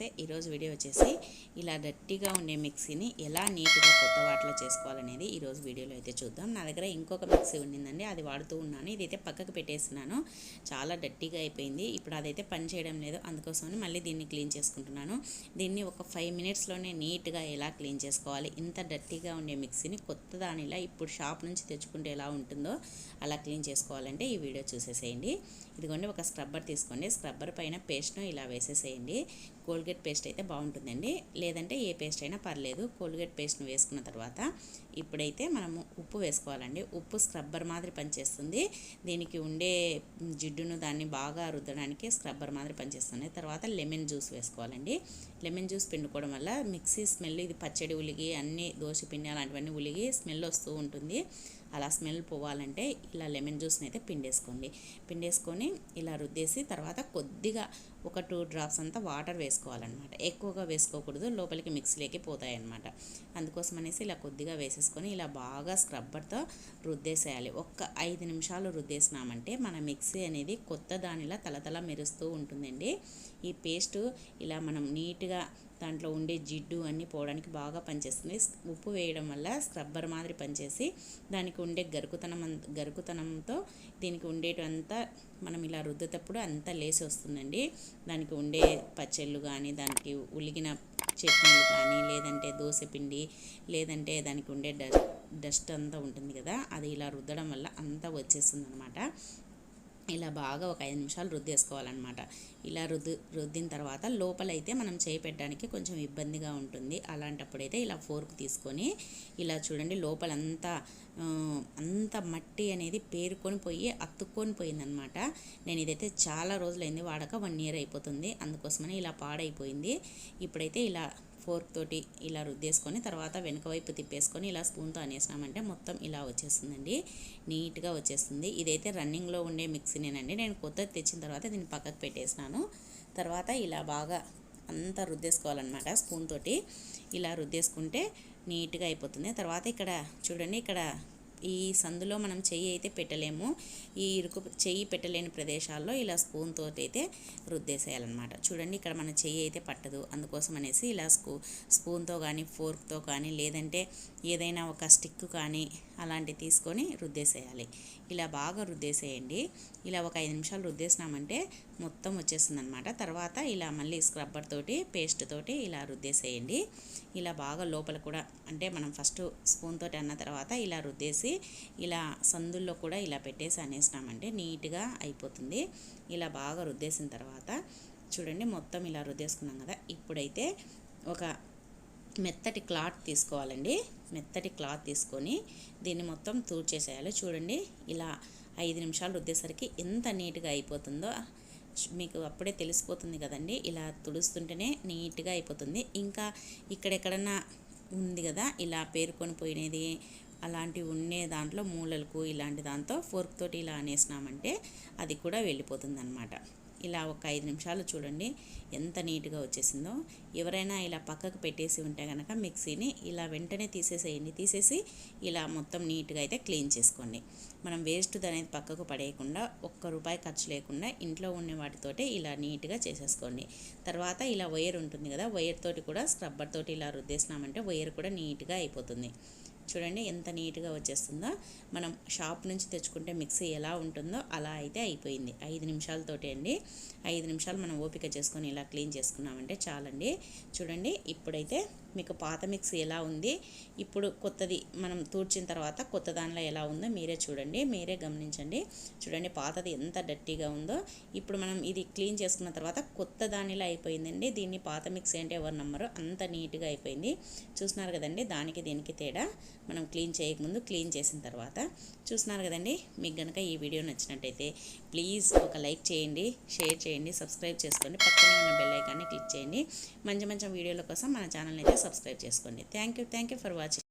నమస్తే ఈరోజు వీడియో వచ్చేసి ఇలా డట్టిగా ఉండే మిక్సీని ఎలా నీట్గా కొత్త వాటిలో చేసుకోవాలనేది ఈరోజు వీడియోలో అయితే చూద్దాం. నా దగ్గర ఇంకొక మిక్సీ ఉండిందండి. అది వాడుతూ ఉన్నాను. ఇదైతే పక్కకు పెట్టేస్తున్నాను. చాలా డట్టిగా అయిపోయింది. ఇప్పుడు అదైతే పని చేయడం లేదు. అందుకోసమని మళ్ళీ దీన్ని క్లీన్ చేసుకుంటున్నాను. దీన్ని ఒక ఫైవ్ మినిట్స్లోనే నీట్గా ఎలా క్లీన్ చేసుకోవాలి? ఇంత డట్టిగా ఉండే మిక్సీని కొత్త దానిలా ఇప్పుడు షాప్ నుంచి తెచ్చుకుంటే ఎలా ఉంటుందో అలా క్లీన్ చేసుకోవాలంటే ఈ వీడియో చూసేసేయండి. ఇదిగోండి ఒక స్క్రబ్బర్ తీసుకోండి. స్క్రబ్బర్ పైన పేస్ట్ను ఇలా వేసేసేయండి. కోల్గేట్ పేస్ట్ అయితే బాగుంటుందండి. లేదంటే ఏ పేస్ట్ అయినా పర్లేదు. కోల్గేట్ పేస్ట్ను వేసుకున్న తర్వాత ఇప్పుడైతే మనము ఉప్పు వేసుకోవాలండి. ఉప్పు స్క్రబ్బర్ మాదిరి పనిచేస్తుంది. దీనికి ఉండే జిడ్డును దాన్ని బాగా రుద్దడానికి స్క్రబ్బర్ మాదిరి పనిచేస్తుంది. తర్వాత లెమన్ జ్యూస్ వేసుకోవాలండి. లెమన్ జ్యూస్ పిండుకోవడం వల్ల మిక్సీ స్మెల్ ఇది పచ్చడి ఉలిగి అన్ని దోశ పిండి అలాంటివన్నీ ఉలిగి స్మెల్ వస్తూ ఉంటుంది. అలా స్మెల్ పోవాలంటే ఇలా లెమన్ జ్యూస్ని అయితే పిండేసుకోండి. పిండేసుకొని ఇలా రుద్దేసి తర్వాత కొద్దిగా ఒక టూ డ్రాప్స్ అంతా వాటర్ వేసుకోవాలన్నమాట. ఎక్కువగా వేసుకోకూడదు లోపలికి మిక్సీలోకి పోతాయి అన్నమాట అందుకోసం అనేసి ఇలా కొద్దిగా వేసేసుకొని ఇలా బాగా స్క్రబ్బర్తో రుద్దేసేయాలి. ఒక్క ఐదు నిమిషాలు రుద్దేసినామంటే మన మిక్సీ అనేది కొత్త దానిలా తలతల మెరుస్తూ ఉంటుందండి. ఈ పేస్ట్ ఇలా మనం నీట్గా దాంట్లో ఉండే జిడ్డు అన్నీ పోవడానికి బాగా పనిచేస్తుంది. ఉప్పు వేయడం వల్ల స్క్రబ్బర్ మాదిరి పనిచేసి దానికి ఉండే గరుకుతనం గరుకుతనంతో దీనికి ఉండేటంతా మనం ఇలా రుద్దేటప్పుడు అంతా లేసి వస్తుందండి. దానికి ఉండే పచ్చళ్ళు కానీ దానికి ఉలిగిన చట్నీలు కానీ లేదంటే దోశ పిండి లేదంటే దానికి ఉండే డస్ట్ అంతా ఉంటుంది కదా అది ఇలా రుద్దడం వల్ల అంతా వచ్చేస్తుంది అనమాట ఇలా బాగా ఒక ఐదు నిమిషాలు రుద్దేసుకోవాలన్నమాట. ఇలా రుద్దు రుద్దిన తర్వాత లోపలైతే మనం చేయి పెట్టడానికి కొంచెం ఇబ్బందిగా ఉంటుంది. అలాంటప్పుడైతే ఇలా ఫోర్క్ తీసుకొని ఇలా చూడండి లోపలంతా అంత మట్టి అనేది పేరుకొని పోయి అతుక్కొని పోయిందనమాట నేను ఇదైతే చాలా రోజులైంది వాడక వన్ ఇయర్ అయిపోతుంది. అందుకోసమని ఇలా పాడైపోయింది. ఇప్పుడైతే ఇలా ఫోర్క్ తోటి ఇలా రుద్దేసుకొని తర్వాత వెనుక వైపు తిప్పేసుకొని ఇలా స్పూన్తో అనేసినామంటే మొత్తం ఇలా వచ్చేస్తుందండి. నీట్గా వచ్చేస్తుంది. ఇదైతే రన్నింగ్లో ఉండే మిక్సీనేనండి. నేను కొత్తది తెచ్చిన తర్వాత దీన్ని పక్కకు పెట్టేసినాను. తర్వాత ఇలా బాగా అంతా రుద్దేసుకోవాలన్నమాట స్పూన్ తోటి ఇలా రుద్దేసుకుంటే నీట్గా అయిపోతుంది. తర్వాత ఇక్కడ చూడండి ఇక్కడ ఈ సందులో మనం చెయ్యి అయితే పెట్టలేము. ఈ ఇరుకు చెయ్యి పెట్టలేని ప్రదేశాల్లో ఇలా స్పూన్ తోటి అయితే రుద్దేసేయాలన్నమాట. చూడండి ఇక్కడ మన చెయ్యి అయితే పట్టదు. అందుకోసం అనేసి ఇలా స్పూ స్పూన్తో కానీ ఫోర్క్తో కానీ లేదంటే ఏదైనా ఒక స్టిక్ కానీ అలాంటివి తీసుకొని రుద్దేసేయాలి. ఇలా బాగా రుద్దేసేయండి. ఇలా ఒక ఐదు నిమిషాలు రుద్దేసినామంటే మొత్తం వచ్చేస్తుంది అనమాట తర్వాత ఇలా మళ్ళీ స్క్రబ్బర్ తోటి పేస్ట్ తోటి ఇలా రుద్దేసేయండి. ఇలా బాగా లోపల కూడా అంటే మనం ఫస్ట్ స్పూన్ తోటి అన్న తర్వాత ఇలా రుద్దేసి ఇలా సందుల్లో కూడా ఇలా పెట్టేసి అనేసినామంటే నీట్గా అయిపోతుంది. ఇలా బాగా రుద్దేసిన తర్వాత చూడండి మొత్తం ఇలా రుద్దేసుకున్నాం కదా. ఇప్పుడైతే ఒక మెత్తటి క్లాత్ తీసుకోవాలండి. మెత్తటి క్లాత్ తీసుకొని దీన్ని మొత్తం తూర్చేసేయాలి చూడండి ఇలా ఐదు నిమిషాలు రుద్దేసరికి ఎంత నీట్గా అయిపోతుందో మీకు అప్పుడే తెలిసిపోతుంది కదండి. ఇలా తుడుస్తుంటేనే నీట్గా అయిపోతుంది. ఇంకా ఇక్కడెక్కడన్నా ఉంది కదా ఇలా పేరుకొని పోయినది అలాంటివి ఉండే దాంట్లో మూలలకు ఇలాంటి దాంతో ఫోర్క్ తోటి ఇలా అనేసినామంటే అది కూడా వెళ్ళిపోతుంది అనమాట ఇలా ఒక ఐదు నిమిషాలు చూడండి ఎంత నీట్గా వచ్చేసిందో. ఎవరైనా ఇలా పక్కకు పెట్టేసి ఉంటే కనుక మిక్సీని ఇలా వెంటనే తీసేసేయండి. తీసేసి ఇలా మొత్తం నీట్గా అయితే క్లీన్ చేసుకోండి. మనం వేస్ట్ అనేది పక్కకు పడేయకుండా ఒక్క రూపాయి ఖర్చు లేకుండా ఇంట్లో ఉండే వాటితోటే ఇలా నీట్గా చేసేసుకోండి. తర్వాత ఇలా వైర్ ఉంటుంది కదా వైర్ తోటి కూడా స్క్రబ్బర్ తోటి ఇలా రుద్దేసినామంటే వైర్ కూడా నీట్గా అయిపోతుంది. చూడండి ఎంత నీట్గా వచ్చేస్తుందో. మనం షాప్ నుంచి తెచ్చుకుంటే మిక్సీ ఎలా ఉంటుందో అలా అయితే అయిపోయింది. ఐదు నిమిషాలతోటి అండి. ఐదు నిమిషాలు మనం ఓపిక చేసుకొని ఇలా క్లీన్ చేసుకున్నామంటే చాలండి. చూడండి ఇప్పుడైతే మీకు పాత మిక్సీ ఎలా ఉంది ఇప్పుడు కొత్తది మనం తూడ్చిన తర్వాత కొత్త దానిలో ఎలా ఉందో మీరే చూడండి మీరే గమనించండి. చూడండి పాతది ఎంత డట్టీగా ఉందో. ఇప్పుడు మనం ఇది క్లీన్ చేసుకున్న తర్వాత కొత్త దానిలో అయిపోయిందండి. దీన్ని పాత మిక్సీ అంటే ఎవరు నమ్మరు. అంత నీట్గా అయిపోయింది. చూస్తున్నారు కదండి దానికి దీనికి తేడా. మనం క్లీన్ చేయకముందు క్లీన్ చేసిన తర్వాత చూస్తున్నారు కదండి మీకు కనుక ఈ వీడియో నచ్చినట్టయితే ప్లీజ్ ఒక లైక్ చేయండి షేర్ చేయండి సబ్స్క్రైబ్ చేసుకోండి పక్కనే ఉన్న బెల్ ఐకాన్ని క్లిక్ చేయండి. మంచి మంచి వీడియోల కోసం మన ఛానల్ని అయితే సబ్స్క్రైబ్ చేసుకోండి. Thank you thank you for watching.